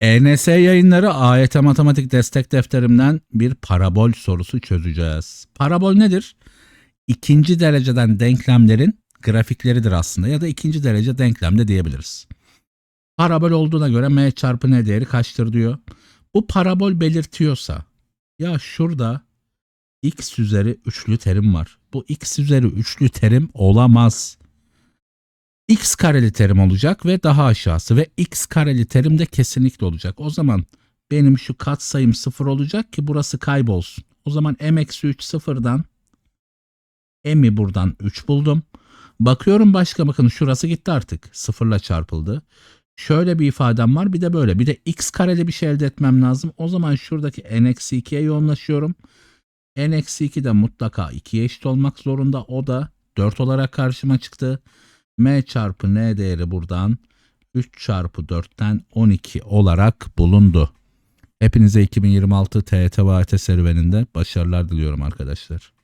ENS yayınları AYT Matematik Destek Defterimden bir parabol sorusu çözeceğiz. Parabol nedir? İkinci dereceden denklemlerin grafikleridir aslında ya da ikinci derece denklem de diyebiliriz. Parabol olduğuna göre m çarpı n değeri kaçtır diyor. Bu parabol belirtiyorsa ya şurada x üzeri üçlü terim var. Bu x üzeri üçlü terim olamaz x kareli terim olacak ve daha aşağısı ve x kareli terim de kesinlikle olacak. O zaman benim şu katsayım sıfır olacak ki burası kaybolsun. O zaman m eksi 3 sıfırdan m'i buradan 3 buldum. Bakıyorum başka bakın şurası gitti artık. Sıfırla çarpıldı. Şöyle bir ifadem var bir de böyle. Bir de x kareli bir şey elde etmem lazım. O zaman şuradaki n eksi 2'ye yoğunlaşıyorum. n eksi 2 de mutlaka 2'ye eşit olmak zorunda. O da 4 olarak karşıma çıktı m çarpı n değeri buradan 3 çarpı 4'ten 12 olarak bulundu. Hepinize 2026 TET serüveninde başarılar diliyorum arkadaşlar.